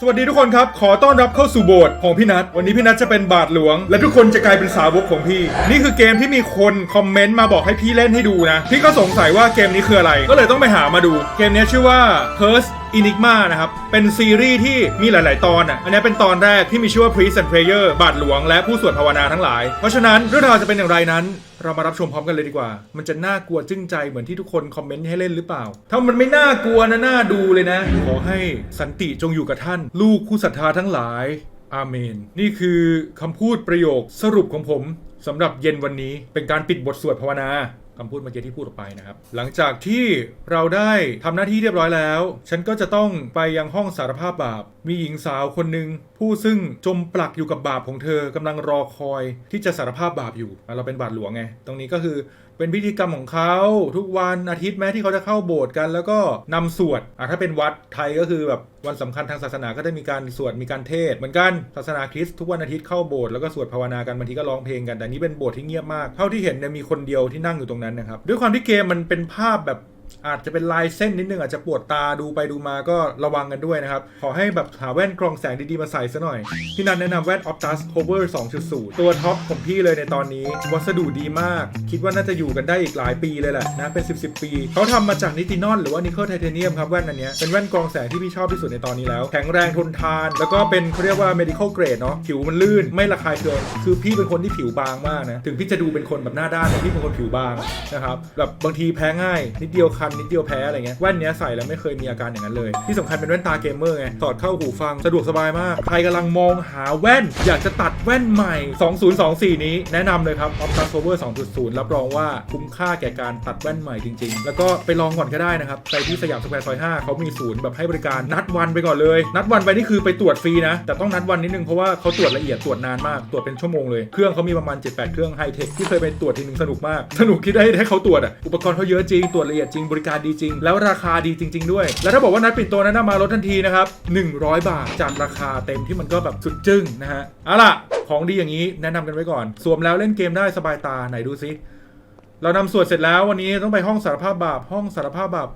สวัสดีทุกคนครับ ขอต้อนรับเข้าสู่โบสถ์ของพี่นัทวันนี้พี่นัทจะเป็นบาทหลวง และทุกคนจะกลายเป็นสาวกของพี่ นี่คือเกมที่มีคนคอมเมนต์มาบอกให้พี่เล่นให้ดูนะ พี่ก็สงสัยว่าเกมนี้คืออะไร ก็เลยต้องไปหามาดู เกมนี้ชื่อว่า Curse Enigma นะครับ เป็นซีรีส์ที่มีหลาย ๆ ตอนอะ อันนี้เป็นตอนแรกที่มีชื่อว่า Priest and Prayer บาทหลวงและผู้สวดภาวนาทั้งหลาย เพราะฉะนั้นเรื่องราวจะเป็นอย่างไรนั้น เรามารับชมพร้อมกันเลยดีกว่า มันจะน่ากลัวจึ้งใจเหมือนที่ทุกคนคอมเมนต์ให้เล่นหรือเปล่า ถ้ามันไม่น่ากลัวนะน่าดูเลยนะ ขอให้สันติจงอยู่กับท่าน ลูกผู้ศรัทธาทั้งหลาย อาเมน นี่คือคำพูดประโยคสรุปของผมสำหรับเย็นวันนี้เป็นการปิดบทสวดภาวนา คำพูดเมื่อกี้ที่พูดออกไปนะครับ หลังจากที่เราได้ทำหน้าที่เรียบร้อยแล้ว ฉันก็จะต้องไปยังห้องสารภาพบาป มีหญิงสาวคนหนึ่งผู้ซึ่งจมปลักอยู่กับบาปของเธอกำลังรอคอยที่จะสารภาพบาปอยู่ เราเป็นบาทหลวงไง ตรงนี้ก็คือ เป็นพิธีกรรมของเขาทุกวันอาทิตย์แม้ที่เขาจะเข้าโบสถ์กัน แล้วก็นำสวดอะถ้าเป็นวัดไทยก็คือแบบวันสำคัญทางศาสนาก็ได้มีการสวดมีการเทศ เหมือนกันศาสนาคริสต์ทุกวันอาทิตย์เข้าโบสถ์แล้วก็สวดภาวนากันบางทีก็ร้องเพลงกันแต่นี้เป็นโบสถ์ที่เงียบมากเท่าที่เห็นเนี่ยมีคนเดียวที่นั่งอยู่ตรงนั้นนะครับด้วยความที่เกมมันเป็นภาพแบบ อาจจะเป็นลายเส้นนิดนึงอาจจะปวดตาดูไปดูมาก็ระวังกันด้วยนะครับ ขอให้แบบหาแว่นกรองแสงดีๆมาใส่ซะหน่อย พี่นันแนะนำแว่น Optus Cover 2.0 ตัวท็อปของพี่เลยในตอนนี้ วัสดุดีมาก คิดว่าน่าจะอยู่กันได้อีกหลายปีเลยแหละนะ เป็น 10 10 ปี เขาทำมาจากนิตินอนหรือว่านิเกิลไทเทเนียมครับแว่นอันเนี้ยเป็นแว่นกรองแสงที่พี่ชอบที่สุดในตอนนี้แล้ว แข็งแรงทนทาน แล้วก็เป็นเขาเรียกว่า medical grade เนาะผิวมันลื่นไม่ระคายเคืองคือพี่เป็นคนที่ผิวบางมากนะถึงพี่จะดูเป็นคนแบบหน้าด้านแต่พี่เป็นคนผิวบางนะครับแบบบางทีแพ้ง่ายนิดเดียวคันนิดเดียวแพ้อะไรเงี้ยแว่นเนี้ยใส่แล้วไม่เคยมีอาการอย่างนั้นเลย ที่สำคัญเป็นแว่นตาเกมเมอร์ไงสอดเข้าหูฟังสะดวกสบายมาก ใครกำลังมองหาแว่น อยากจะตัดแว่นใหม่ 2024 นี้แนะนำเลยครับ Optus Cover 2.0 รับรองว่าคุ้มค่าแก่การตัดแว่นใหม่จริง ๆ แล้วก็ไปลองก่อนก็ได้นะครับไปที่สยามสแควร์ซอย5เขามีศูนย์แบบให้บริการนัดวันไปก่อนเลย นัดวันไปนี่คือไปตรวจฟรีนะ แต่ต้องนัดวันนิดนึงเพราะว่าเขาตรวจละเอียดตรวจนานมากตรวจเป็นชั่วโมงเลยเครื่องเขามีประมาณ 7-8 เครื่องไฮเทคที่เคยไปตรวจทีนึงสนุกมากสนุกคิดให้ให้เขาตรวจอะอุปกรณ์เขาเยอะจริงตรวจละเอียดจริงบริการดีจริง แล้วราคาดีจริง ๆ ด้วย แล้วถ้าบอกว่านัดปิดตัวนั้นมาลดทันทีนะครับ100 บาทจากราคาเต็มที่มันก็แบบสุดจึ้งนะฮะเอาล่ะของดีอย่างนี้แนะนำกันไว้ก่อน สวมแล้วเล่นเกมได้สบายตาไหนดูซิเรานำสวดเสร็จแล้ววันนี้ต้องไปห้องสารภาพบาปห้องสารภาพบาป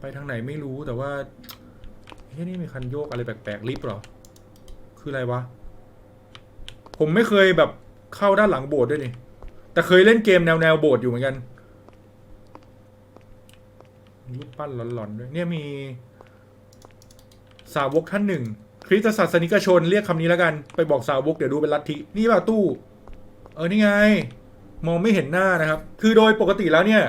ไปทางไหนไม่รู้แต่ว่าเฮ้ยนี่มีคันโยกอะไรแปลกๆลิฟต์หรอ คืออะไรวะ ผมไม่เคยแบบเข้าด้านหลังโบสถ์ด้วยนี่ แต่เคยเล่นเกมแนวแนวโบสถ์อยู่เหมือนกัน มีรูปปั้นหลอนๆด้วยเนี่ยมี สาวกท่านหนึ่ง คริสตศาสนิกชนเรียกคำนี้แล้วกัน ไปบอกสาวกเดี๋ยวดูเป็นลัทธินี่เปล่าตู้ เออนี่ไง มองไม่เห็นหน้านะครับ คือโดยปกติแล้วเนี่ย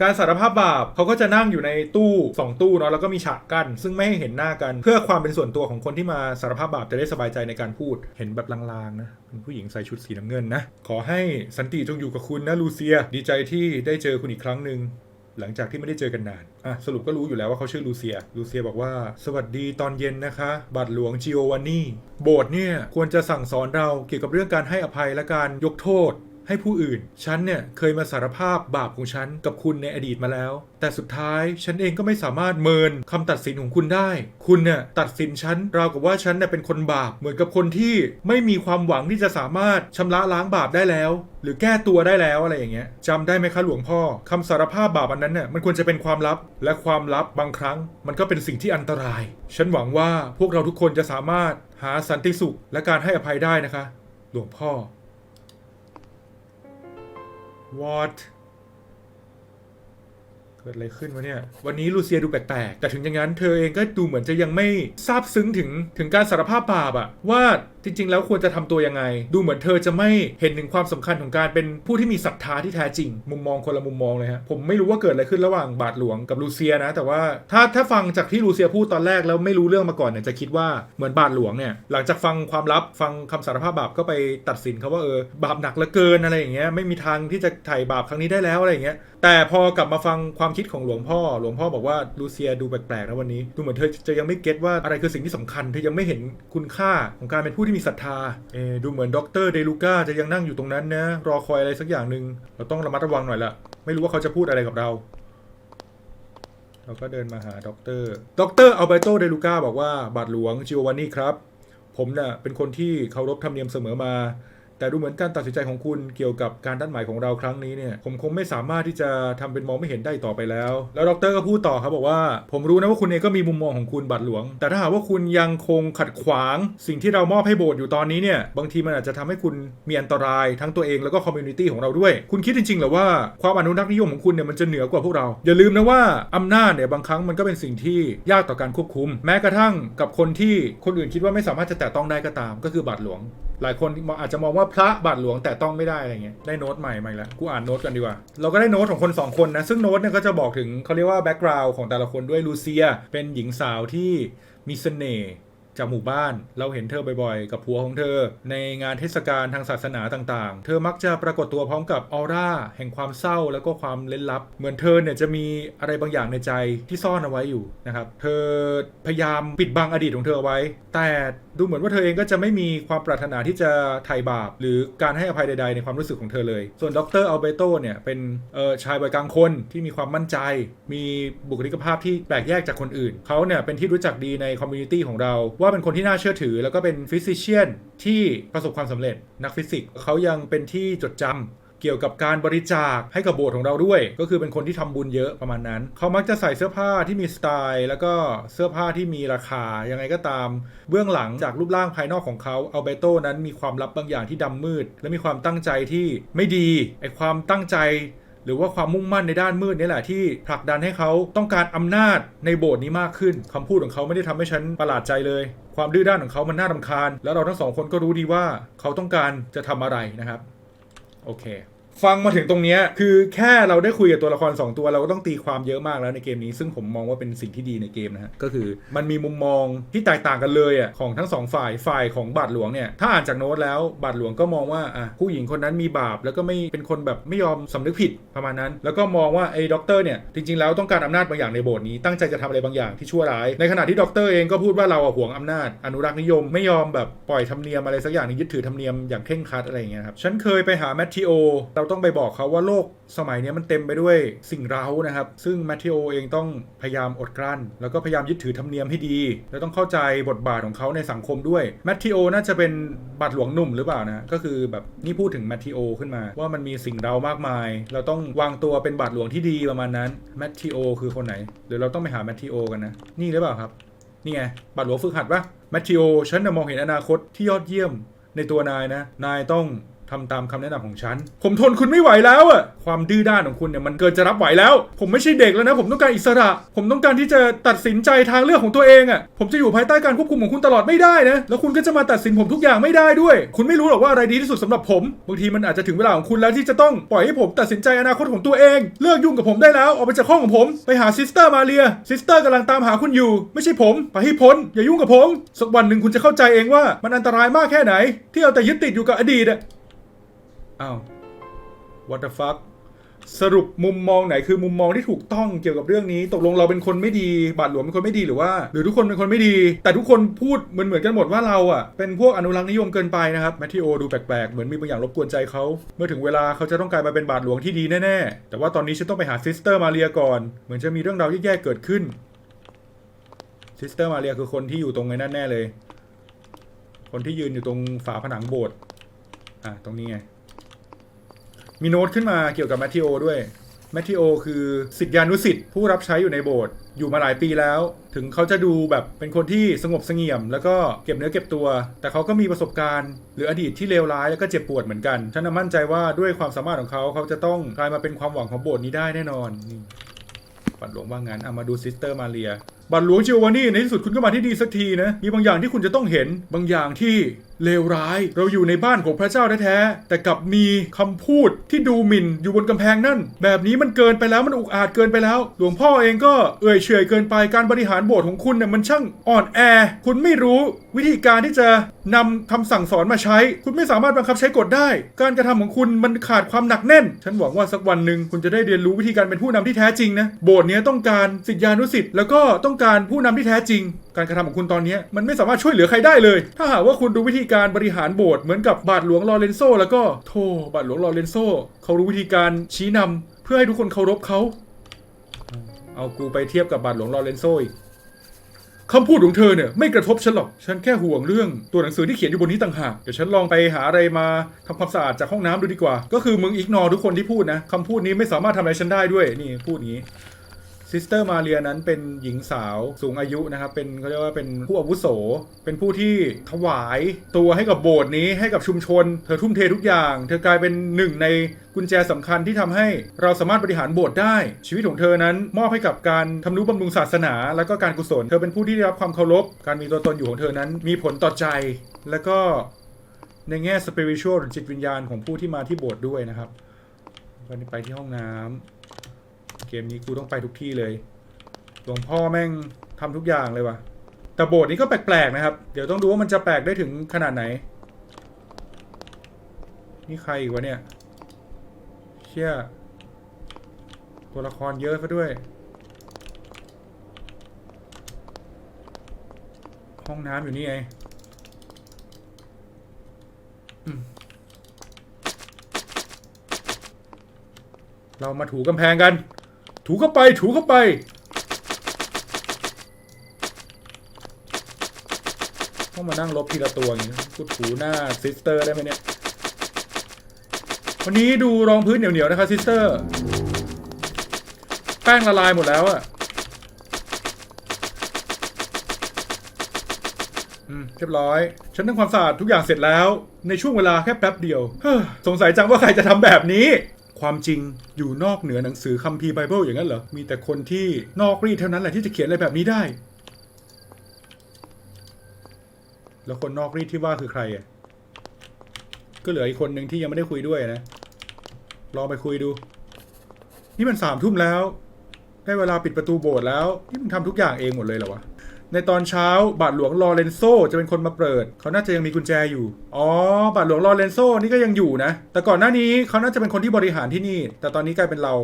การสารภาพบาปเขาก็จะนั่งอยู่ในตู้สองตู้เนาะแล้วก็มีฉากกั้นซึ่งไม่ให้เห็นหน้ากัน เพื่อความเป็นส่วนตัวของคนที่มาสารภาพบาปจะได้สบายใจในการพูด เห็นแบบลางๆนะเป็นผู้หญิงใส่ชุดสีน้ำเงินนะขอให้สันติจงอยู่กับคุณนะลูเซีย ดีใจที่ได้เจอคุณอีกครั้งหนึ่ง หลังจากที่ไม่ได้เจอกันนานอะสรุปก็รู้อยู่แล้วว่าเขาชื่อลูเซีย ลูเซียบอกว่า สวัสดีตอนเย็นนะคะบัตรหลวงจิโอวานนี่ โบสถ์เนี่ยควรจะสั่งสอนเราเกี่ยวกับเรื่องการให้อภัยและการยกโทษ ให้ผู้อื่น ฉันเนี่ยเคยมาสารภาพบาปของฉันกับคุณในอดีตมาแล้ว แต่สุดท้ายฉันเองก็ไม่สามารถเมินคำตัดสินของคุณได้ คุณเนี่ยตัดสินฉันราวกับว่าฉันเนี่ยเป็นคนบาปเหมือนกับคนที่ไม่มีความหวังที่จะสามารถชำระล้างบาปได้แล้ว หรือแก้ตัวได้แล้วอะไรอย่างเงี้ยจำได้ไหมคะหลวงพ่อคำสารภาพบาปอันนั้นเนี่ยมันควรจะเป็นความลับและความลับบางครั้ง มันก็เป็นสิ่งที่อันตราย ฉันหวังว่าพวกเราทุกคนจะสามารถหาสันติสุขและการให้อภัยได้นะคะ หลวงพ่อ What เกิดอะไรขึ้นวะเนี่ย วันนี้ลูเซียดูแปลกๆ แต่ถึงอย่างนั้นเธอเองก็ดูเหมือนจะยังไม่ซาบซึ้งถึงถึงการสารภาพบาปอะว่าจริง ๆ แล้วควรจะทำตัวยังไง ดูเหมือนเธอจะไม่เห็นถึงความสำคัญของการเป็นผู้ที่มีศรัทธาที่แท้จริง มุมมองคนละมุมมองเลยฮะผมไม่รู้ว่าเกิดอะไรขึ้นระหว่างบาทหลวงกับลูเซียนะ แต่ว่าถ้าถ้าฟังจากที่ลูเซียพูดตอนแรกแล้วไม่รู้เรื่องมาก่อนเนี่ยจะคิดว่าเหมือนบาทหลวงเนี่ยหลังจากฟังความลับฟังคำสารภาพบาปก็ไปตัดสินเขาว่าเออบาปหนักเหลือเกินอะไรอย่างเงี้ยไม่มีทางที่จะไถ่บาปครั้งนี้ได้แล้วอะไรอย่างเงี้ยแต่พอกลับมาฟังความคิดของหลวงพ่อ หลวงพ่อบอกว่าลูเซียดูแปลกๆนะวันนี้ดูเหมือนเธอจะยังไม่เก็ตว่าอะไรคือสิ่งที่สำคัญเธอยังไม่เห็นคุณค่าของการเป็นผู้ที่มีศรัทธาเออดูเหมือนด็อกเตอร์เดลูก้าจะยังนั่งอยู่ตรงนั้นนะ รอคอยอะไรสักอย่างหนึ่งเราต้องระมัดระวังหน่อยละไม่รู้ว่าเขาจะพูดอะไรกับเรา เราก็เดินมาหาด็อกเตอร์ด็อกเตอร์อัลเบโตเดลูก้าบอกว่าบาทหลวงจิโอวานนี่ครับ ผมน่ะเป็นคนที่เคารพธรรมเนียมเสมอมา แต่ดูเหมือนการตัดสินใจของคุณเกี่ยวกับการนัดหมายของเราครั้งนี้เนี่ยผมคงไม่สามารถที่จะทำเป็นมองไม่เห็นได้ต่อไปแล้ว แล้วดรก็พูดต่อครับบอกว่า ผมรู้นะว่าคุณเองก็มีมุมมองของคุณบาทหลวง แต่ถ้าหากว่าคุณยังคงขัดขวาง สิ่งที่เรามอบให้โบสถ์อยู่ตอนนี้เนี่ยบางทีมันอาจจะทำให้คุณมีอันตรายทั้งตัวเองแล้วก็คอมมูนิตี้ของเราด้วย คุณคิดจริงๆหรือว่าความอนุรักษ์นิยมของคุณเนี่ยมันจะเหนือกว่าพวกเรา อย่าลืมนะว่าอำนาจเนี่ยบางครั้งมันก็เป็นสิ่งที่ยากต่อการควบคุม แม้กระทั่งกับคนที่คนอื่นคิดว่าไม่สามารถจะแตะต้องได้ก็ตาม ก็คือบาทหลวง หลายคนอาจจะมองว่าพระบาทหลวงแต่ต้องไม่ได้อะไรเงี้ยได้โน้ตใหม่มาอีกแล้วกูอ่านโน้ตกันดีกว่า เราก็ได้โน้ตของคนสองคนนะ ซึ่งโน้ตเนี่ยก็จะบอกถึงเขาเรียกว่าแบ็กกราวน์ของแต่ละคนด้วยลูเซีย เป็นหญิงสาวที่มีเสน่ห์จากหมู่บ้านเราเห็นเธอบ่อยๆ กับผัวของเธอ ในงานเทศกาลทางศาสนาต่างๆ เธอมักจะปรากฏตัวพร้อมกับออร่าแห่งความเศร้าแล้วก็ความเล้นลับ เหมือนเธอเนี่ยจะมีอะไรบางอย่างในใจที่ซ่อนเอาไว้อยู่นะครับ เธอพยายามปิดบังอดีตของเธอไว้ แต่ ดูเหมือนว่าเธอเองก็จะไม่มีความปรารถนาที่จะไถ่บาป หรือการให้อภัยใด ๆ ในความรู้สึกของเธอเลย ส่วนดรอัลเบโตเนี่ยเป็นชายวัยกลางคนที่มีความมั่นใจ มีบุคลิกภาพที่แปลกแยกจากคนอื่น เขาเนี่ยเป็นที่รู้จักดีในคอมมูนิตี้ของเรา ว่าเป็นคนที่น่าเชื่อถือ แล้วก็เป็นฟิสิเชียนที่ประสบความสำเร็จนักฟิสิกส์เขายังเป็นที่จดจำ เกี่ยวกับการบริจาคให้กับโบสถ์ของเราด้วย ก็คือเป็นคนที่ทำบุญเยอะประมาณนั้น เขามักจะใส่เสื้อผ้าที่มีสไตล์ แล้วก็เสื้อผ้าที่มีราคายังไงก็ตาม เบื้องหลังจากรูปร่างภายนอกของเขาอัลเบโตนั้นมีความลับบางอย่างที่ดำมืด และมีความตั้งใจที่ไม่ดีไอความตั้งใจหรือว่าความมุ่งมั่นในด้านมืดนี่แหละที่ผลักดันให้เขาต้องการอำนาจในโบสถ์นี้มากขึ้นคำพูดของเขาไม่ได้ทำให้ฉันประหลาดใจเลย ความดื้อด้านของเขามันน่ารำคาญ แล้วเราทั้งสองคนก็รู้ดีว่าเขาต้องการจะทำอะไรนะครับ โอเค ฟังมาถึงตรงเนี้ยคือแค่เราได้คุยกับตัวละคร 2 ตัวเราก็ต้องตีความเยอะมากแล้วในเกมนี้ ซึ่งผมมองว่าเป็นสิ่งที่ดีในเกมนะฮะก็คือมันมีมุมมองที่แตกต่างกันเลยอะของทั้งสองฝ่ายฝ่ายของบาทหลวงเนี่ยถ้าอ่านจากโน้ตแล้วบาทหลวงก็มองว่าอะผู้หญิงคนนั้นมีบาปแล้วก็ไม่เป็นคนแบบไม่ยอมสำนึกผิดประมาณนั้น แล้วก็มองว่าไอ้ด็อกเตอร์เนี่ยจริงๆแล้วต้องการอำนาจบางอย่างในโบสถ์นี้ตั้งใจจะทำอะไรบางอย่างที่ชั่วร้ายในขณะที่ด็อกเตอร์เองก็พูดว่าเราอะหวงอำนาจ อนุรักษ์นิยมไม่ยอมแบบปล่อยธรรมเนียมอะไรสักอย่างหนึงยึดถือธรรมเนียมอย่างเคร่งครัดอะไรอย่างเงี้ยครับฉันเคยไปหาแมทธิโอเราต้องไปบอกเขาว่าโลกสมัยนี้มันเต็มไปด้วยสิ่งเร้านะครับ ซึ่งแมทธิโอเองต้องพยายามอดกลั้น แล้วก็พยายามยึดถือธรรมเนียมให้ดี แล้วต้องเข้าใจบทบาทของเขาในสังคมด้วยแมทธิโอน่าจะเป็นบาทหลวงหนุ่มหรือเปล่านะก็คือแบบนี่พูดถึงแมทธิโอขึ้นมา ว่ามันมีสิ่งเร้ามากมาย เราต้องวางตัวเป็นบาทหลวงที่ดีประมาณนั้นแมทธิโอคือคนไหนหรือเราต้องไปหาแมทธิโอกันนะนี่หรือเปล่าครับนี่ไงบาทหลวงฝึกหัดปะแมทธิโอฉันน่ะมองเห็นอนาคตที่ยอดเยี่ยมในตัวนายนะ นายต้อง ทำตามคำแนะนำของฉัน ผมทนคุณไม่ไหวแล้วอะความดื้อด้านของคุณเนี่ยมันเกินจะรับไหวแล้ว ผมไม่ใช่เด็กแล้วนะ ผมต้องการอิสระ ผมต้องการที่จะตัดสินใจทางเลือกของตัวเองอะผมจะอยู่ภายใต้การควบคุมของคุณตลอดไม่ได้นะ แล้วคุณก็จะมาตัดสินผมทุกอย่างไม่ได้ด้วย คุณไม่รู้หรอกว่าอะไรดีที่สุดสำหรับผม บางทีมันอาจจะถึงเวลาของคุณแล้วที่จะต้องปล่อยให้ผมตัดสินใจอนาคตของตัวเอง เลิกยุ่งกับผมได้แล้วออกไปจากห้องของผมไปหาซิสเตอร์มาเรียซิสเตอร์กำลังตามหาคุณอยู่ ไม่ใช่ผมไปให้พ้นอย่ายุ่งกับผมสักวันหนึ่งคุณจะเข้าใจเองว่ามันอันตรายมากแค่ไหน ที่เอาแต่ยึดติดอยู่กับอดีตอะ อ้าว what the fuck สรุปมุมมองไหนคือมุมมองที่ถูกต้องเกี่ยวกับเรื่องนี้ ตกลงเราเป็นคนไม่ดีบาทหลวงเป็นคนไม่ดีหรือว่า หรือทุกคนเป็นคนไม่ดี แต่ทุกคนพูดเหมือนเหมือนกันหมดว่าเราอะเป็นพวกอนุรักษ์นิยมเกินไปนะครับแมทธิโอดูแปลกๆเหมือนมีบางอย่างรบกวนใจเขาเมื่อถึงเวลาเขาจะต้องกลายมาเป็นบาทหลวงที่ดีแน่ๆแต่ว่าตอนนี้ฉันต้องไปหาซิสเตอร์มาเรียก่อนเหมือนจะมีเรื่องราวแย่ๆเกิดขึ้นซิสเตอร์มาเรียคือคนที่อยู่ตรงไอ้นั่นแน่เลย คนที่ยืนอยู่ตรงฝาผนังโบสถ์อะตรงนี้ไง มีโน้ตขึ้นมาเกี่ยวกับแมทธิโอด้วยแมทธิโอคือสิทธิานุสิทธิ์ผู้รับใช้อยู่ในโบสถ์อยู่มาหลายปีแล้ว ถึงเขาจะดูแบบเป็นคนที่สงบเสงี่ยม แล้วก็เก็บเนื้อเก็บตัว แต่เขาก็มีประสบการณ์ หรืออดีตที่เลวร้ายแล้วก็เจ็บปวดเหมือนกัน ฉันมั่นใจว่าด้วยความสามารถของเขาเขาจะต้องกลายมาเป็นความหวังของโบสถ์นี้ได้แน่นอนนี่บัตรหลวงว่างั้นเอามาดูซิสเตอร์มาเรียบัตรหลวงจิโอวานี่ในที่สุดคุณก็มาที่ดีสักทีนะมีบางอย่างที่คุณจะต้องเห็นบางอย่างที่ เลวร้าย เราอยู่ในบ้านของพระเจ้าแท้ๆแต่กลับมีคำพูดที่ดูหมิ่นอยู่บนกำแพงนั่น แบบนี้มันเกินไปแล้วมันอุกอาจเกินไปแล้ว หลวงพ่อเองก็เอ่ยเฉยเกินไปการบริหารโบสถ์ของคุณเนี่ยมันช่างอ่อนแอ คุณไม่รู้วิธีการที่จะนำคำสั่งสอนมาใช้ คุณไม่สามารถบังคับใช้กฎได้ การกระทำของคุณมันขาดความหนักแน่น ฉันหวังว่าสักวันหนึ่งคุณจะได้เรียนรู้วิธีการเป็นผู้นำที่แท้จริงนะโบสถ์นี้ต้องการสิทธิานุสิทธิ์แล้วก็ต้องการผู้นำที่แท้จริงการกระทำของคุณตอนนี้มันไม่สามารถช่วยเหลือใครได้เลย ถ้าหากว่าคุณดูวิธีการบริหารโบสถ์เหมือนกับบาทหลวงลอเรนโซแล้วก็โธ่บาทหลวงลอเรนโซเขารู้วิธีการชี้นำเพื่อให้ทุกคนเคารพเขา เอากูไปเทียบกับบาทหลวงลอเรนโซอีกคำพูดของเธอเนี่ยไม่กระทบฉันหรอก ฉันแค่ห่วงเรื่องตัวหนังสือที่เขียนอยู่บนนี้ต่างหาก เดี๋ยวฉันลองไปหาอะไรมาทำความสะอาดจากห้องน้ำดูดีกว่า ก็คือมึงอิกนอทุกคนที่พูดนะคำพูดนี้ไม่สามารถทำอะไรฉันได้ด้วย นี่พูดอย่างนี้ ซิสเตอร์มาเรียนั้นเป็นหญิงสาวสูงอายุนะครับ เป็นเขาเรียกว่าเป็นผู้อาวุโส เป็นผู้ที่ถวายตัวให้กับโบสถ์นี้ให้กับชุมชน เธอทุ่มเททุกอย่าง เธอกลายเป็นหนึ่งในกุญแจสำคัญที่ทำให้เราสามารถบริหารโบสถ์ได้ ชีวิตของเธอนั้นมอบให้กับการทำนุบำรุงศาสนา และก็การกุศล เธอเป็นผู้ที่ได้รับความเคารพ การมีตัวตนอยู่ของเธอนั้น มีผลต่อใจ และก็ในแง่สปิริชวลจิตวิญญาณของผู้ที่มาที่โบสถ์ด้วยนะครับวันนี้ไปที่ห้องน้ำ เกมนี้กูต้องไปทุกที่เลย หลวงพ่อแม่งทำทุกอย่างเลยว่ะ แต่โบสถ์นี้ก็แปลกๆนะครับ เดี๋ยวต้องดูว่ามันจะแปลกได้ถึงขนาดไหน นี่ใครอีกวะเนี่ย เชี่ย ตัวละครเยอะซะด้วย ห้องน้ำอยู่นี่ไงเรามาถูกำแพงกัน ถูเข้าไปถูเข้าไป ต้องมานั่งลบทีละตัวอย่างนี้กูถูหน้าซิสเตอร์ได้ไหมเนี่ย วันนี้ดูรองพื้นเหนียวๆนะคะซิสเตอร์ แป้งละลายหมดแล้วอะอืมเรียบร้อย ฉันทำความสะอาดทุกอย่างเสร็จแล้ว ในช่วงเวลาแค่แป๊บเดียว สงสัยจังว่าใครจะทำแบบนี้ ความจริงอยู่นอกเหนือหนังสือคัมภีร์ไบเบิลอย่างนั้นเหรอ มีแต่คนที่นอกรีดเท่านั้นแหละที่จะเขียนอะไรแบบนี้ได้ แล้วคนนอกรีดที่ว่าคือใครอะ ก็เหลืออีกคนหนึ่งที่ยังไม่ได้คุยด้วยนะ ลองไปคุยดู นี่มันสามทุ่มแล้ว ได้เวลาปิดประตูโบสถ์แล้ว นี่มึงทำทุกอย่างเองหมดเลยเหรอวะ ในตอนเช้าบาทหลวงลอเรนโซจะเป็นคนมาเปิด เขาน่าจะยังมีกุญแจอยู่ อ๋อ บาทหลวงลอเรนโซนี่ก็ยังอยู่นะ แต่ก่อนหน้านี้เขาน่าจะเป็นคนที่บริหารที่นี่ แต่ตอนนี้กลายเป็นเรา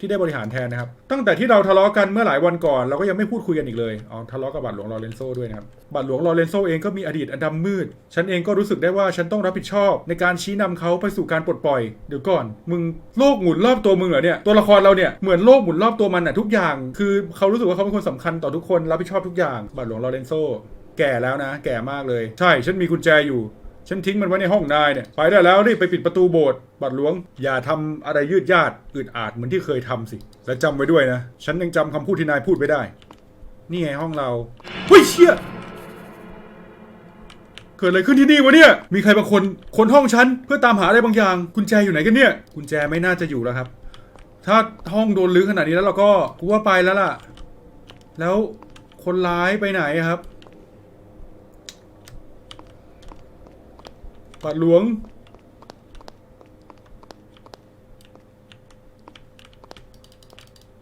ที่ได้บริหารแทนนะครับ ตั้งแต่ที่เราทะเลาะกันเมื่อหลายวันก่อนเราก็ยังไม่พูดคุยกันอีกเลยอ๋อทะเลาะกับบาทหลวงลอเรนโซด้วยนะครับบาทหลวงลอเรนโซเองก็มีอดีตอันดำมืด ฉันเองก็รู้สึกได้ว่าฉันต้องรับผิดชอบ ในการชี้นำเขาไปสู่การปลดปล่อยเดี๋ยวก่อน มึงโลกหมุนรอบตัวมึงเหรอเนี่ยตัวละครเราเนี่ยเหมือนโลกหมุนรอบตัวมันอะทุกอย่าง คือเขารู้สึกว่าเขาเป็นคนสำคัญต่อทุกคนรับผิดชอบทุกอย่างบาทหลวงลอเรนโซแก่แล้วนะ แก่มากเลย ใช่ ฉันมีกุญแจอยู่ ฉันทิ้งมันไว้ในห้องนายเนี่ยไปได้แล้วรีบไปปิดประตูโบสถ์บัดหลวง อย่าทำอะไรยืดยาดอึดอาดเหมือนที่เคยทำสิ และจำไว้ด้วยนะ ฉันยังจำคำพูดที่นายพูดไว้ได้ นี่ไงห้องเราเฮ้ยเชี่ยเกิดอะไรขึ้นที่นี่วะเนี่ย มีใครบางคนคนห้องฉันเพื่อตามหาอะไรบางอย่าง กุญแจอยู่ไหนกันเนี่ย กุญแจไม่น่าจะอยู่แล้วครับ ถ้าห้องโดนลื้อขนาดนี้แล้วเราก็กูว่าไปแล้วล่ะ แล้วคนร้ายไปไหนครับ บาทหลวง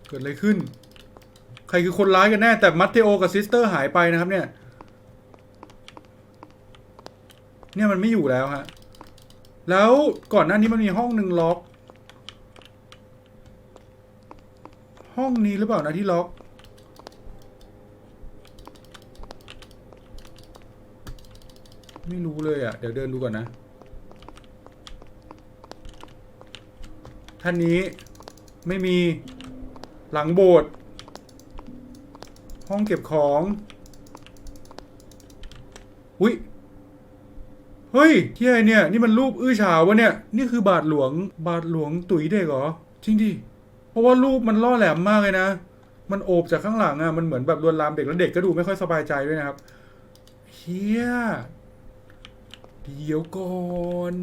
เกิดอะไรขึ้น ใครคือคนร้ายกันแน่ แต่มัตเตโอกับซิสเตอร์หายไปนะครับเนี่ย เนี่ยมันไม่อยู่แล้วฮะ แล้วก่อนหน้านี้มันมีห้องหนึ่งล็อก ห้องนี้หรือเปล่านะที่ล็อก ไม่รู้เลยอะ เดี๋ยวเดินดูก่อนนะ ท่านนี้ไม่มีหลังโบสถ์ห้องเก็บของ อุ้ยเฮ้ยที่ไอเนี่ย นี่มันรูปอื้อฉาวะเนี่ย นี่คือบาทหลวง บาทหลวงตุ๋ยเด็กเหรอ จริงดิ เพราะว่ารูปมันล่อแหลมมากเลยนะ มันโอบจากข้างหลังอะมันเหมือนแบบลวนลามเด็กแล้วเด็กก็ดูไม่ค่อยสบายใจด้วยนะครับเฮีย เดี๋ยวก่อน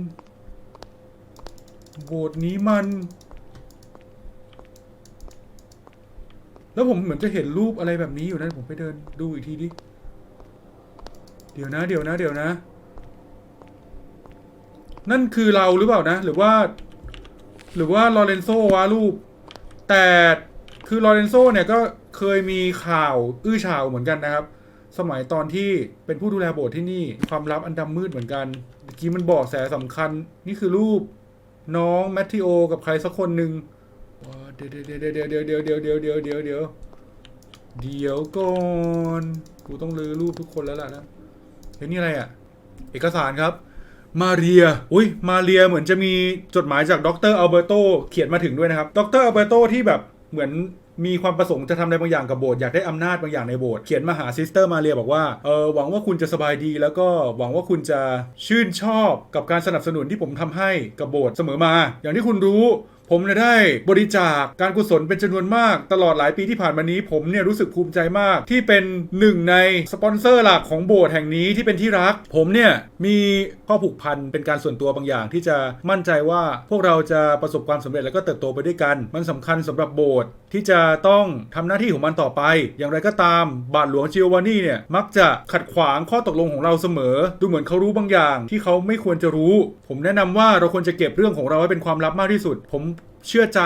โบสนี้มัน แล้วผมเหมือนจะเห็นรูปอะไรแบบนี้อยู่นะผมไปเดินดูอีกทีดิ เดี๋ยวนะ เดี๋ยวนะ เดี๋ยวนะ นั่นคือเราหรือเปล่านะ หรือว่า หรือว่าลอเรนโซวะรูป แต่คือลอเรนโซเนี่ยก็เคยมีข่าว อื้อฉาวเหมือนกันนะครับ สมัยตอนที่เป็นผู้ดูแลโบสถ์ที่นี่ ความลับอันดำมืดเหมือนกันเมื่อกี้มันบอกแสสำคัญ นี่คือรูปน้องแมทธิโอ กับใครสักคนหนึ่งเดี๋ยวเดี๋ยวเดี๋ยวเดี๋ยวเดี๋ยวเดี๋ยวเดี๋ยวเดี๋ยวเดี๋ยวเดี๋ยวเดี๋ยวก่อนกูต้องลือรูปทุกคนแล้วล่ะนะเฮ้ยนี่อะไรอะ เอกสารครับ มาเรีย อุ้ยมาเรียเหมือนจะมีจดหมายจากดรอัลเบโตเขียนมาถึงด้วยนะครับ ดรอัลเบโตที่แบบเหมือน มีความประสงค์จะทำอะไรบางอย่างกับโบสถ์อยากได้อำนาจบางอย่างในโบสถ์เขียนมาหาซิสเตอร์มาเรียบอกว่าเออหวังว่าคุณจะสบายดี แล้วก็หวังว่าคุณจะชื่นชอบกับการสนับสนุนที่ผมทำให้กับโบสถ์เสมอมา อย่างที่คุณรู้ ผมเนี่ยได้บริจาคการกุศลเป็นจำนวนมาก ตลอดหลายปีที่ผ่านมานี้ผมเนี่ยรู้สึกภูมิใจมาก ที่เป็นหนึ่งในสปอนเซอร์หลักของโบสถ์แห่งนี้ที่เป็นที่รัก ผมเนี่ยมีข้อผูกพันเป็นการส่วนตัวบางอย่าง ที่จะมั่นใจว่าพวกเราจะประสบความสำเร็จแล้วก็เติบโตไปด้วยกัน มันสำคัญสำหรับโบสถ์ที่จะต้องทำหน้าที่ของมันต่อไป อย่างไรก็ตามบาทหลวงจิโอวานีเนี่ยมักจะขัดขวางข้อตกลงของเราเสมอ ดูเหมือนเขารู้บางอย่าง ที่เขาไม่ควรจะรู้ ผมแนะนำว่าเราควรจะเก็บเรื่องของเราไว้เป็นความลับมากที่สุด ผม เชื่อใจ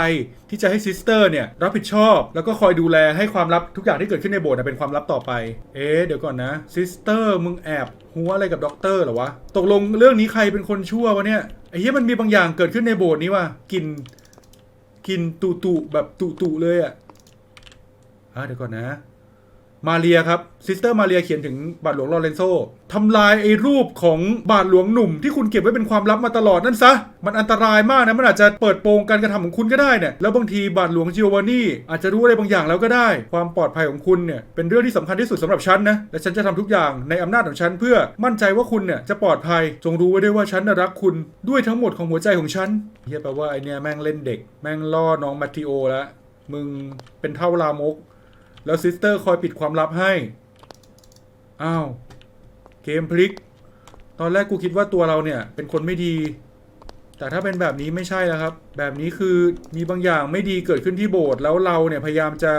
ที่จะให้ซิสเตอร์เนี่ยรับผิดชอบ แล้วก็คอยดูแลให้ความลับทุกอย่างที่เกิดขึ้นในโบสถ์เป็นความลับต่อไป เอ๊เดี๋ยวก่อนนะซิสเตอร์มึงแอบหัวอะไรกับด็อกเตอร์เหรอวะ ตกลงเรื่องนี้ใครเป็นคนชั่ววะเนี่ยไอ้เหี้ยมันมีบางอย่างเกิดขึ้นในโบสถ์นี้ว่ะกลินกลินตุตุแบบตุตุเลยอะอะเดี๋ยวก่อนนะ มาเรียครับซิสเตอร์มาเรียเขียนถึงบาทหลวงลอเรนโซทำลายไอ้รูปของบาทหลวงหนุ่มที่คุณเก็บไว้เป็นความลับมาตลอดนั่นซะ มันอันตรายมากนะ มันอาจจะเปิดโปงการกระทำของคุณก็ได้เนี่ยแล้วบางทีบาทหลวงจิโอวานี่อาจจะรู้อะไรบางอย่างแล้วก็ได้ ความปลอดภัยของคุณเนี่ยเป็นเรื่องที่สำคัญที่สุดสำหรับฉันนะและฉันจะทำทุกอย่างในอำนาจของฉันเพื่อมั่นใจว่าคุณเนี่ยจะปลอดภัย จงรู้ไว้ด้วยว่าฉันน่ะรักคุณด้วยทั้งหมดของหัวใจของฉันเฮียแปลว่าไอเนี่ยแม่งเล่นเด็ก แม่งล่อน้องมาติโอแล้วมึงเป็นเท่าลามก แล้วซิสเตอร์คอยปิดความลับให้ อ้าว เกมพลิก ตอนแรกกูคิดว่าตัวเราเนี่ย เป็นคนไม่ดี แต่ถ้าเป็นแบบนี้ไม่ใช่แล้วครับ แบบนี้คือมีบางอย่างไม่ดีเกิดขึ้นที่โบสถ์แล้วเราเนี่ยพยายามจะ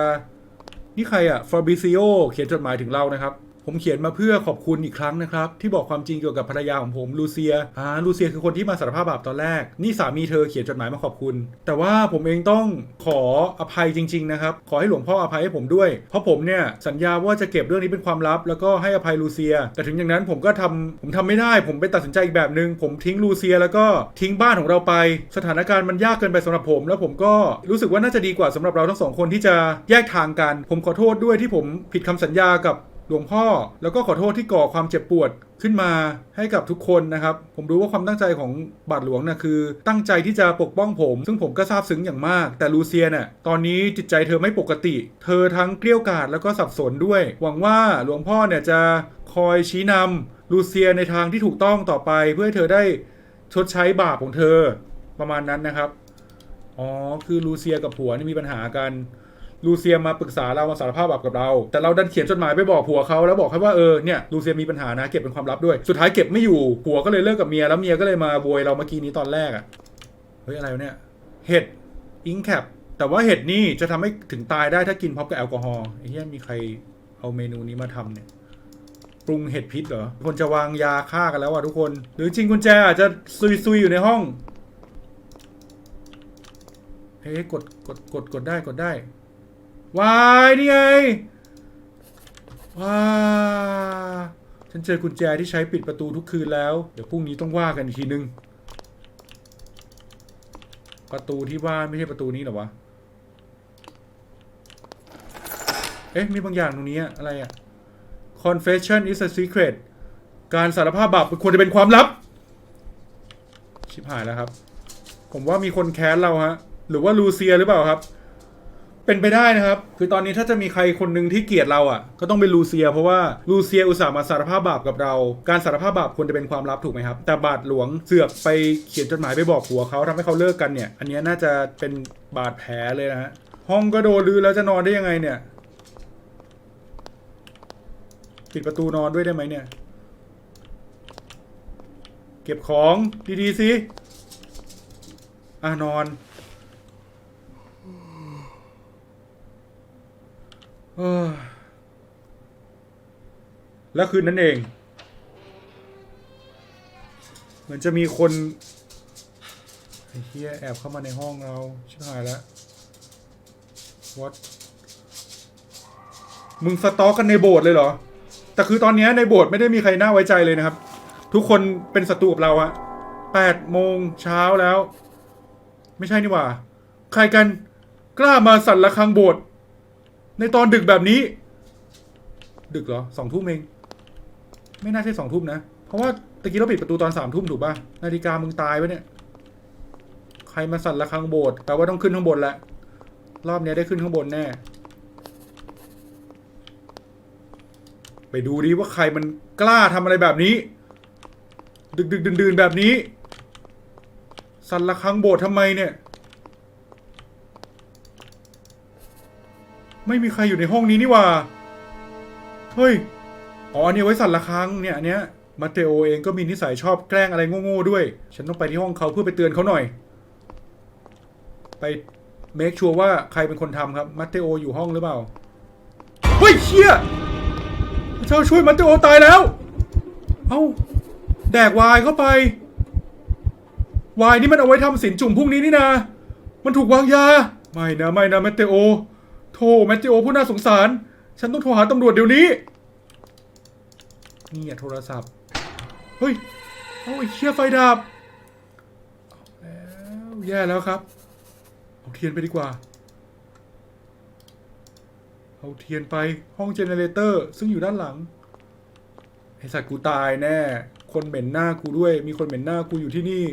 นี่ใครอะฟาบิซิโอเขียนจดหมายถึงเรานะครับ ผมเขียนมาเพื่อขอบคุณอีกครั้งนะครับ ที่บอกความจริงเกี่ยวกับภรรยาของผมลูเซียอ่าลูเซียคือคนที่มาสารภาพบาปตอนแรก นี่สามีเธอเขียนจดหมายมาขอบคุณ แต่ว่าผมเองต้องขออภัยจริง ๆ นะครับ ขอให้หลวงพ่ออภัยให้ผมด้วย เพราะผมเนี่ยสัญญาว่าจะเก็บเรื่องนี้เป็นความลับ แล้วก็ให้อภัยลูเซีย แต่ถึงอย่างนั้นผมก็ทำผมทำไม่ได้ ผมไปตัดสินใจอีกแบบหนึ่งผมทิ้งลูเซีย แล้วก็ทิ้งบ้านของเราไป สถานการณ์มันยากเกินไปสำหรับผม แล้วผมก็รู้สึกว่าน่าจะดีกว่าสำหรับเราทั้งสองคนที่จะแยกทางกัน ผมขอโทษด้วยที่ผมผิดคำสัญญากับ หลวงพ่อ แล้วก็ขอโทษที่ก่อความเจ็บปวดขึ้นมาให้กับทุกคนนะครับ ผมรู้ว่าความตั้งใจของบาทหลวงนะคือ ตั้งใจที่จะปกป้องผม ซึ่งผมก็ซาบซึ้งอย่างมาก แต่ลูเซียเนี่ยตอนนี้จิตใจเธอไม่ปกติ เธอทั้งเกลี้ยวกล่อดแล้วก็สับสนด้วย หวังว่าหลวงพ่อเนี่ยจะคอยชี้นำลูเซียในทางที่ถูกต้องต่อไป เพื่อให้เธอได้ชดใช้บาปของเธอ ประมาณนั้นนะครับ อ๋อ คือลูเซียกับผัวนี่มีปัญหากัน ลูเซียมาปรึกษาเรามาสารภาพบาปกับเรา แต่เราดันเขียนจดหมายไปบอกผัวเขาแล้วบอกเขาว่าเออเนี่ยลูเซียมีปัญหานะเก็บเป็นความลับด้วย สุดท้ายเก็บไม่อยู่ผัวก็เลยเลิกกับเมียแล้วเมียก็เลยมาโวยเราเมื่อกี้นี้ตอนแรกอะ่ะเฮ้ยอะไรเนี่ยเห็ดอิงแคปแต่ว่าเห็ดนี่จะทำให้ถึงตายได้ถ้ากินพร้อมกับแอลกอฮอล์ไอ้เหี้ยมีใครเอาเมนูนี้มาทำเนี่ยปรุงเห็ดพิษเหรอคนจะวางยาฆ่ากันแล้วอะทุกคน หรือจริงกุญแจอาจจะซุยๆอยู่ในห้องเฮ้ยกดกดกดกดได้กดได้ วายนี่ไงว้าฉันเจอกุญแจที่ใช้ปิดประตูทุกคืนแล้ว เดี๋ยวพรุ่งนี้ต้องว่ากันอีกทีนึง ประตูที่บ้าไม่ใช่ประตูนี้หรอวะ เอ๊ะ มีบางอย่างตรงนี้อะอะไรอะ confession is a secret การสารภาพบาปควรจะเป็นความลับ ชิบหายแล้วครับ ผมว่ามีคนแค้นเราฮะ หรือว่าลูเซียหรือเปล่าครับ เป็นไปได้นะครับ คือตอนนี้ถ้าจะมีใครคนหนึ่งที่เกลียดเราอะ ก็ต้องเป็นลูเซีย เพราะว่าลูเซียอุตส่าห์มาสารภาพบาปกับเรา การสารภาพบาปควรจะเป็นความลับถูกไหมครับ แต่บาทหลวงเสือกไปเขียนจดหมายไปบอกผัวเขาทำให้เขาเลิกกันเนี่ย อันนี้น่าจะเป็นบาดแผลเลยนะฮะ ห้องก็โดนรื้อแล้วจะนอนได้ยังไงเนี่ย ปิดประตูนอนด้วยได้ไหมเนี่ย เก็บของดีๆสิอะนอน เออ แล้วคืนนั้นเอง เหมือนจะมีคนไอ้เฮียแอบเข้ามาในห้องเราชิบหายแล้ว what มึงสต็อกกันในโบสถ์เลยเหรอ แต่คือตอนนี้ในโบสถ์ไม่ได้มีใครน่าไว้ใจเลยนะครับ ทุกคนเป็นศัตรูกับเราอะแปดโมงเช้าแล้ว ไม่ใช่นี่หว่า ใครกันกล้ามาสั่นระฆังโบสถ์ในตอนดึกแบบนี้ ดึกเหรอสองทุ่มเอง ไม่น่าใช่สองทุ่มนะ เพราะว่าตะกี้เราปิดประตูตอนสามทุ่มถูกป่ะ นาฬิกามึงตายวะเนี่ย ใครมาสั่นระฆังโบสถ์แปลว่าต้องขึ้นข้างบนแล้วรอบเนี้ยได้ขึ้นข้างบนแน่ ไปดูดิว่าใครมันกล้าทำอะไรแบบนี้ ดึกดึกดื่นดื่นแบบนี้ สั่นละครังโบสถ์ทำไมเนี่ย ไม่มีใครอยู่ในห้องนี้นี่ว่า เฮ้ย อ๋ออันนี้ไว้สั่นละครังเนี่ยอันเนี้ยมาเตโอเองก็มีนิสัยชอบแกล้งอะไรโง่ๆด้วย ฉันต้องไปที่ห้องเขาเพื่อไปเตือนเขาหน่อย ไปเมคชัวร์ว่าใครเป็นคนทำครับมาเตโออยู่ห้องหรือเปล่า เฮ้ยเชี่ยเจ้าช่วยมาเตโอตายแล้ว เอ้า แดกวายเข้าไป วายนี่มันเอาไว้ทำสินจุ่มพรุ่งนี้นี่นา มันถูกวางยา ไม่นะไม่นะมตเตโอโธ่แมตเตโอผู้น่าสงสาร ฉันต้องโทรหาตำรวจเดี๋ยวนี้ นี่อะโทรศัพท์ เฮ้ยเอาไอ้เชี่ยไฟดับแล้วแย่แล้วครับ เอาเทียนไปดีกว่า เอาเทียนไปห้องเจเนเรเตอร์ ซึ่งอยู่ด้านหลังไอสัตว์กูตายแน่ คนเหม็นหน้ากูด้วย มีคนเหม็นหน้ากูอยู่ที่นี่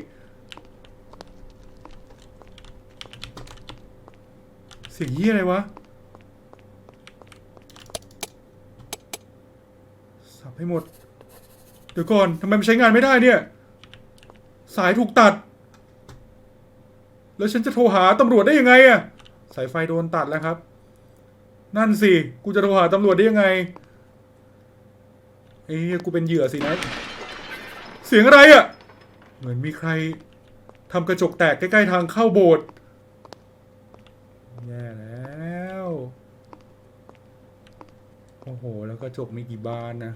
เสียงยี่อะไรวะ สับ ให้หมด เดี๋ยวก่อนทำไมมันใช้งานไม่ได้เนี่ย สายถูกตัด แล้วฉันจะโทรหาตำรวจได้ยังไงอะสายไฟโดนตัดแล้วครับ นั่นสิกูจะโทรหาตำรวจได้ยังไงเอ้ยกูเป็นเหยื่อสินะเสียงอะไรอะเหมือนมีใครทำกระจกแตกใกล้ๆทางเข้าโบสถ์แย่แล้ว โอ้โห แล้วกระจกมีกี่บานนะ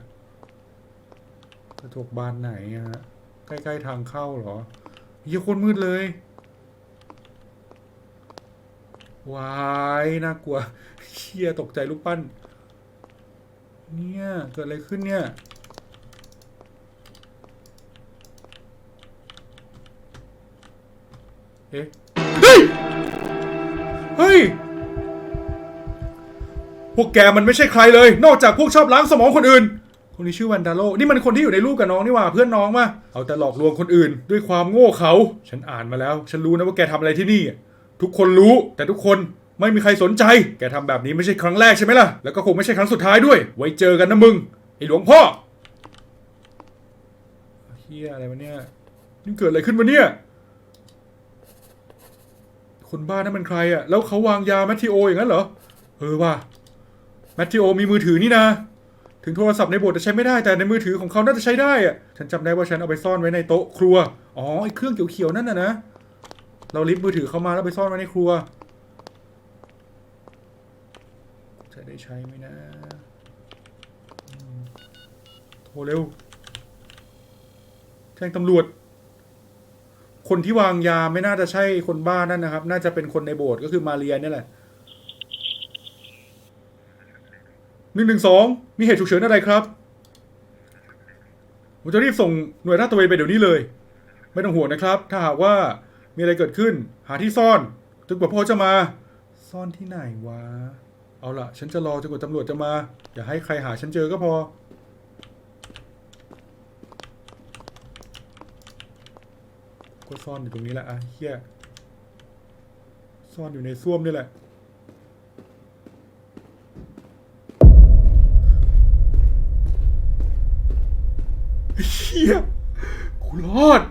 ระจกบานไหนฮะ ใกล้ ๆ ทางเข้าเหรอเฮียโคนมืดเลยวายน่ากลัวเชียตกใจลูกปั้น เนี่ย เกิดอะไรขึ้นเนี่ยเอ๊ะเฮ้ย เฮ้ย พวกแกมันไม่ใช่ใครเลย นอกจากพวกชอบล้างสมองคนอื่น คนนี้ชื่อวันดาโลนี่มันคนที่อยู่ในรูปกับน้องนี่หว่าเพื่อนน้องมาเอาแต่หลอกลวงคนอื่น ด้วยความโง่เขา ฉันอ่านมาแล้ว ฉันรู้นะว่าแกทำอะไรที่นี่ ทุกคนรู้แต่ทุกคนไม่มีใครสนใจ แกทำแบบนี้ไม่ใช่ครั้งแรกใช่ไหมล่ะ แล้วก็คงไม่ใช่ครั้งสุดท้ายด้วย ไว้เจอกันนะมึง ไอ้หลวงพ่อเฮียอะไรวะเนี่ย นี่เกิดอะไรขึ้นวะเนี่ย คนบ้านั่นมันใครอะแล้วเขาวางยาแมทธิโออย่างนั้นเหรอ เออว่ะแมทธิโอมีมือถือนี่นะ ถึงโทรศัพท์ในโบสถ์จะใช้ไม่ได้แต่ในมือถือของเขาน่าจะใช้ได้อะฉันจำได้ว่าฉันเอาไปซ่อนไว้ในโต๊ะครัว อ๋อไอ้เครื่องเขียวๆนั่นน่ะนะ เราลิฟต์มือถือเข้ามาแล้วไปซ่อนไว้ในครัว จะได้ใช้ไหมนะ โทรเร็ว แจ้งตำรวจ คนที่วางยาไม่น่าจะใช่คนบ้านั่นนะครับ น่าจะเป็นคนในโบสถ์ก็คือมาเรียเนี่แหละ หนึ่งหนึ่งสองมีเหตุฉุกเฉินอะไรครับ ผมจะรีบส่งหน่วยลาดตระเวนไปเดี๋ยวนี้เลย ไม่ต้องห่วงนะครับ ถ้าหากว่ามีอะไรเกิดขึ้น หาที่ซ่อนจนกว่าพ่อจะมา ซ่อนที่ไหนวะ เอาล่ะ ฉันจะรอจนกว่าตำรวจจะมา อย่าให้ใครหาฉันเจอก็พอ ก็ซ่อนอยู่ตรงนี้แหละอะเฮียซ่อนอยู่ในส้วมนี่แหละ เฮียกูรอด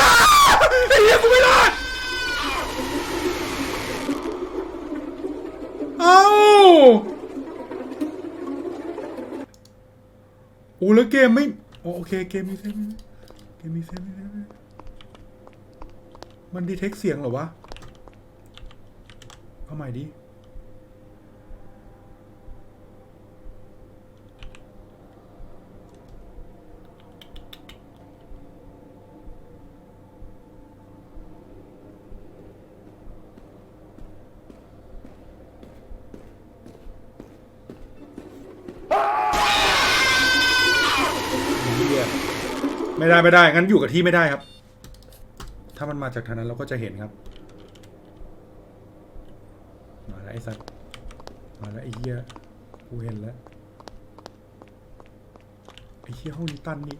อ้าไอ้เฮียกูไม่รอด เอ้าโอ้แล้วเกมไม่โอโอ เกมมีเซฟเกมมีเซฟมีเซฟมันดีเทคเสียงเหรอวะ เอาใหม่ดิ เหี้ย ไม่ได้ไม่ได้ งั้นอยู่กับที่ไม่ได้ครับ ถ้ามันมาจากทางนั้นเราก็จะเห็นครับ มาแล้วไอ้สัตว์มาแล้วไอ้เหี้ยกูเห็นแล้วไอ้เหี้ยห้องนี้ตันนี่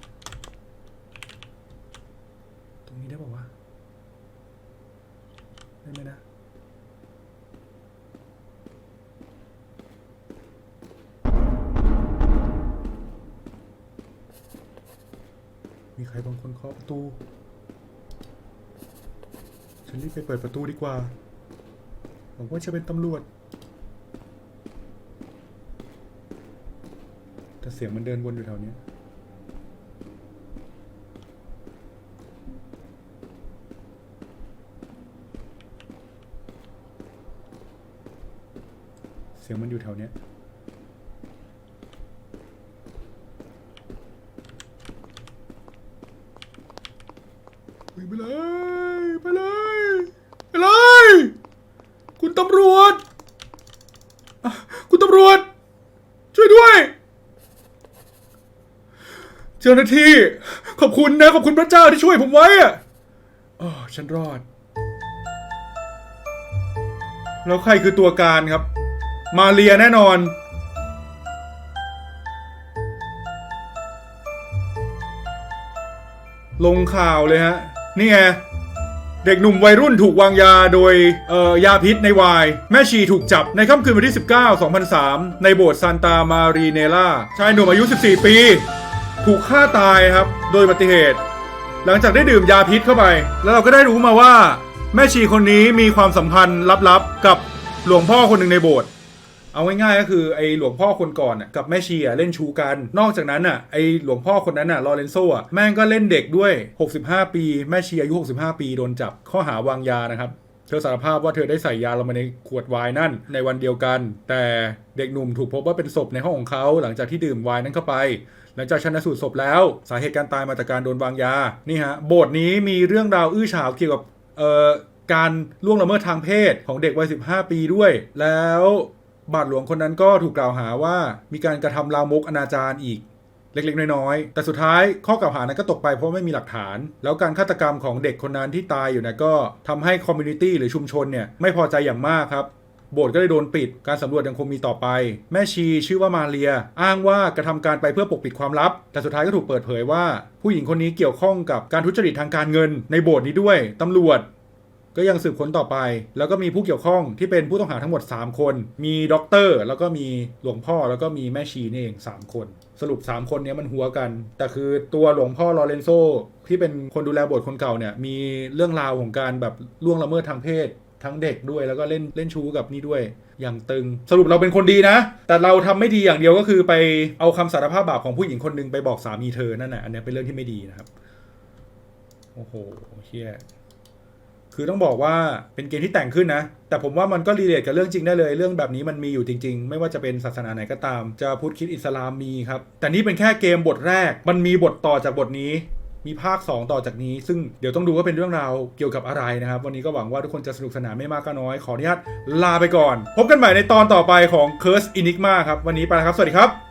เคาะประตู ฉันรีบไปเปิดประตูดีกว่าหวังว่าจะเป็นตำรวจ แต่เสียงมันเดินวนอยู่แถวนี้เสียงมันอยู่แถวเนี้ย ไปเลย ไปเลย ไปเลย คุณตำรวจอะคุณตำรวจ ช่วยด้วย เจ้าหน้าที่ขอบคุณนะขอบคุณพระเจ้าที่ช่วยผมไว้อะอ๋อฉันรอด แล้วใครคือตัวการครับ มาเรียแน่นอน ลงข่าวเลยฮะ นี่ไงเด็กหนุ่มวัยรุ่นถูกวางยาโดยเอ่อยาพิษในวน์แม่ชีถูกจับในค่ำคืนวันที่ 19 2003 ในโบสถ์ซานตามารีเนล่าชายหนุ่มอายุ 14 ปี ถูกฆ่าตายครับ โดยอุบัติเหตุ หลังจากได้ดื่มยาพิษเข้าไป แล้วเราก็ได้รู้มาว่า แม่ชีคนนี้มีความสัมพันธ์ลับๆกับหลวงพ่อคนหนึ่งในโบสถ์เอาง่ายๆก็คือไอหลวงพ่อคนก่อนน่ะกับแม่ชีอะเล่นชูกัน นอกจากนั้นอะไอหลวงพ่อคนนั้นอะลอเรนโซอะแม่งก็เล่นเด็กด้วย 65 ปี แม่ชีอายุ 65 ปีโดนจับข้อหาวางยานะครับเธอสารภาพว่าเธอได้ใส่ยาลงมาในขวดไวน์นั่นในวันเดียวกัน แต่เด็กหนุ่มถูกพบว่าเป็นศพในห้องของเขาหลังจากที่ดื่มไวน์นั้นเข้าไป ลังจากชันสูตรศพแล้ว สาเหตุการตายมาจากการโดนวางยา นี่ฮะ โบสถ์นี้มีเรื่องราวอื้อฉาวเกี่ยวกับเอ่อการล่วงละเมิดทางเพศของเด็กวัย 15 ปีด้วย แล้วบาทหลวงคนนั้นก็ถูกกล่าวหาว่ามีการกระทำลามกอนาจารอีกเล็กๆ น้อยๆ แต่สุดท้ายข้อกล่าวหานั้นก็ตกไปเพราะไม่มีหลักฐาน แล้วการฆาตกรรมของเด็กคนนั้นที่ตายอยู่เนะก็ทำให้คอมมูนิตี้หรือชุมชนเนี่ยไม่พอใจอย่างมากครับ โบสถ์ก็เลยโดนปิด การสำรวจยังคงมีต่อไป แม่ชีชื่อว่ามาเรีย อ้างว่ากระทำการไปเพื่อปกปิดความลับ แต่สุดท้ายก็ถูกเปิดเผยว่า ผู้หญิงคนนี้เกี่ยวข้องกับการทุจริตทางการเงิน ในโบสถ์นี้ด้วยตำรวจก็ยังสืบค้นต่อไป แล้วก็มีผู้เกี่ยวข้องที่เป็นผู้ต้องหาทั้งหมด 3 คน มีด็อกเตอร์ แล้วก็มีหลวงพ่อ แล้วก็มีแม่ชีนี่เอง 3 คน สรุป 3 คนนี้มันหัวกัน แต่คือตัวหลวงพ่อลอเรนโซที่เป็นคนดูแลโบสถ์คนเก่าเนี่ย มีเรื่องราวของการแบบล่วงละเมิดทางเพศ ทั้งเด็กด้วยแล้วก็เล่นเล่นชู้กับนี่ด้วย อย่างตึงสรุปเราเป็นคนดีนะ แต่เราทำไม่ดีอย่างเดียวก็คือไปเอาคำสารภาพบาปของผู้หญิงคนหนึงไปบอกสามีเธอนั่นแหละอันนี้เป็นเรื่องที่ไม่ดีนะครับโอ้โหเฮียคือต้องบอกว่าเป็นเกมที่แต่งขึ้นนะ แต่ผมว่ามันก็รีเลทกับเรื่องจริงได้เลย เรื่องแบบนี้มันมีอยู่จริง ๆ ไม่ว่าจะเป็นศาสนาไหนก็ตาม จะพุทธคิดอิสลามมีครับ แต่นี่เป็นแค่เกมบทแรก มันมีบทต่อจากบทนี้ มีภาค 2 ต่อจากนี้ ซึ่งเดี๋ยวต้องดูว่าเป็นเรื่องราวเกี่ยวกับอะไรนะครับ วันนี้ก็หวังว่าทุกคนจะสนุกสนานไม่มากก็น้อย ขออนุญาตลาไปก่อน พบกันใหม่ในตอนต่อไปของ Curse Enigma ครับ วันนี้ไปแล้วครับ สวัสดีครับ